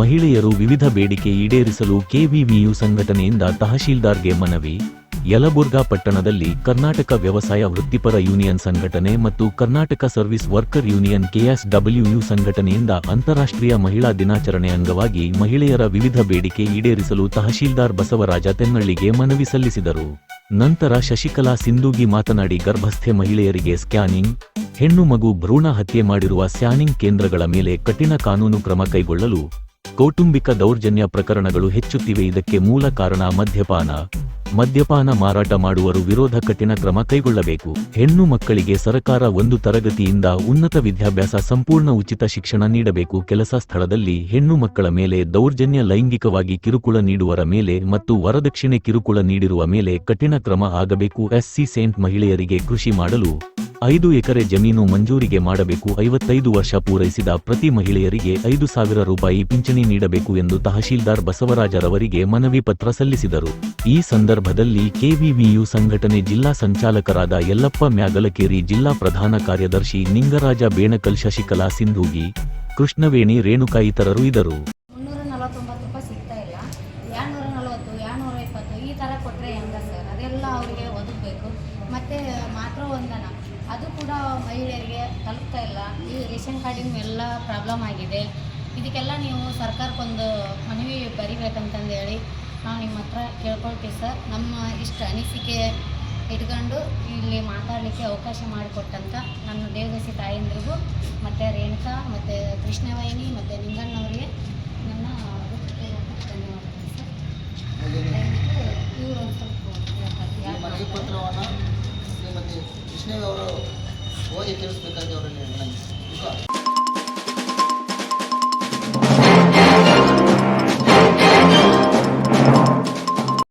ಮಹಿಳೆಯರು ವಿವಿಧ ಬೇಡಿಕೆ ಈಡೇರಿಸಲು ಕೆವಿವಿಯು ಸಂಘಟನೆಯಿಂದ ತಹಶೀಲ್ದಾರ್ಗೆ ಮನವಿ. ಯಲಬುರ್ಗಾ ಪಟ್ಟಣದಲ್ಲಿ ಕರ್ನಾಟಕ ವ್ಯವಸಾಯ ವೃತ್ತಿಪರ ಯೂನಿಯನ್ ಸಂಘಟನೆ ಮತ್ತು Karnataka service worker union KSWU ಸಂಘಟನೆಯಿಂದ ಅಂತಾರಾಷ್ಟ್ರೀಯ ಮಹಿಳಾ ದಿನಾಚರಣೆ ಅಂಗವಾಗಿ ಮಹಿಳೆಯರ ವಿವಿಧ ಬೇಡಿಕೆ ಈಡೇರಿಸಲು ತಹಶೀಲ್ದಾರ್ ಬಸವರಾಜ ತೆನ್ನಳ್ಳಿಗೆ ಮನವಿ ಸಲ್ಲಿಸಿದರು. ನಂತರ ಶಶಿಕಲಾ ಸಿಂಧೂಗಿ ಮಾತನಾಡಿ ಗರ್ಭಸ್ಥೆ ಮಹಿಳೆಯರಿಗೆ ಸ್ಕ್ಯಾನಿಂಗ್, ಹೆಣ್ಣು ಮಗು ಭ್ರೂಣ ಹತ್ಯೆ ಮಾಡಿರುವ ಸ್ಕ್ಯಾನಿಂಗ್ ಕೇಂದ್ರಗಳ ಮೇಲೆ ಕಠಿಣ ಕಾನೂನು ಕ್ರಮ ಕೈಗೊಳ್ಳಲು ಕೌಟುಂಬಿಕ ದೌರ್ಜನ್ಯ ಪ್ರಕರಣಗಳು ಹೆಚ್ಚುತ್ತಿವೆ. ಇದಕ್ಕೆ ಮೂಲ ಕಾರಣ ಮದ್ಯಪಾನ. ಮದ್ಯಪಾನ ಮಾರಾಟ ಮಾಡುವರು ವಿರೋಧ ಕಠಿಣ ಕ್ರಮ ಕೈಗೊಳ್ಳಬೇಕು. ಹೆಣ್ಣು ಮಕ್ಕಳಿಗೆ ಸರಕಾರ ಒಂದು ತರಗತಿಯಿಂದ ಉನ್ನತ ವಿದ್ಯಾಭ್ಯಾಸ ಸಂಪೂರ್ಣ ಉಚಿತ ಶಿಕ್ಷಣ ನೀಡಬೇಕು. ಕೆಲಸ ಸ್ಥಳದಲ್ಲಿ ಹೆಣ್ಣು ಮಕ್ಕಳ ಮೇಲೆ ದೌರ್ಜನ್ಯ ಲೈಂಗಿಕವಾಗಿ ಕಿರುಕುಳ ನೀಡುವರ ಮೇಲೆ ಮತ್ತು ವರದಕ್ಷಿಣೆ ಕಿರುಕುಳ ನೀಡಿರುವ ಮೇಲೆ ಕಠಿಣ ಕ್ರಮ ಆಗಬೇಕು. ಎಸ್ಸಿ ಸೇಂಟ್ ಮಹಿಳೆಯರಿಗೆ ಕೃಷಿ ಮಾಡಲು ಐದು ಎಕರೆ ಜಮೀನು ಮಂಜೂರಿಗೆ ಮಾಡಬೇಕು, ಐವತ್ತೈದು ವರ್ಷ ಪೂರೈಸಿದ ಪ್ರತಿ ಮಹಿಳೆಯರಿಗೆ ಐದು ಸಾವಿರ ರೂಪಾಯಿ ಪಿಂಚಣಿ ನೀಡಬೇಕು ಎಂದು ತಹಶೀಲ್ದಾರ್ ಬಸವರಾಜರವರಿಗೆ ಮನವಿ ಪತ್ರ ಸಲ್ಲಿಸಿದರು. ಈ ಸಂದರ್ಭದಲ್ಲಿ ಕೆವಿವಿಯು ಸಂಘಟನೆ ಜಿಲ್ಲಾ ಸಂಚಾಲಕರಾದ ಯಲ್ಲಪ್ಪ ಮ್ಯಾಗಲಕೇರಿ ಜಿಲ್ಲಾ ಪ್ರಧಾನ ಕಾರ್ಯದರ್ಶಿ ನಿಂಗರಾಜ ಬೇಣಕಲ್ ಶಶಿಕಲಾ ಸಿಂಧೂಗಿ, ಕೃಷ್ಣವೇಣಿ ರೇಣುಕಾ ಇತರರು ಇದ್ದರು. ಈ ಮತ್ತು ಮಾತೃವಂದನ ಅದು ಕೂಡ ಮಹಿಳೆಯರಿಗೆ ತಲುಪ್ತಾ ಇಲ್ಲ. ಈ ರೇಷನ್ ಕಾರ್ಡಿನ ಎಲ್ಲ ಪ್ರಾಬ್ಲಮ್ ಆಗಿದೆ. ಇದಕ್ಕೆಲ್ಲ ನೀವು ಸರ್ಕಾರಕ್ಕೊಂದು ಮನವಿ ಬರಿಬೇಕಂತಂದು ಹೇಳಿ ನಾವು ನಿಮ್ಮ ಹತ್ರ ಕೇಳ್ಕೊಳ್ತೀವಿ ಸರ್. ನಮ್ಮ ಇಷ್ಟ ಅನಿಸಿಕೆ ಇಟ್ಕೊಂಡು ಇಲ್ಲಿ ಮಾತಾಡಲಿಕ್ಕೆ ಅವಕಾಶ ಮಾಡಿಕೊಟ್ಟಂತ ನನ್ನ ದೇವದಸಿ ತಾಯಂದ್ರಿಗೂ, ಮತ್ತು ರೇಣುಕಾ, ಮತ್ತು ಕೃಷ್ಣವಾಹಿನಿ ಮತ್ತು ನಿಂಗಣ್ಣವರಿಗೆ ನನ್ನ ಧನ್ಯವಾದಗಳು ಸರ್. ಇವರು ಒಂದು ಸ್ವಲ್ಪ ಓದಿ ತಿಳಿಸ್ಬೇಕಾಗಿ ಅವರಲ್ಲಿ ವಿನಂತಿ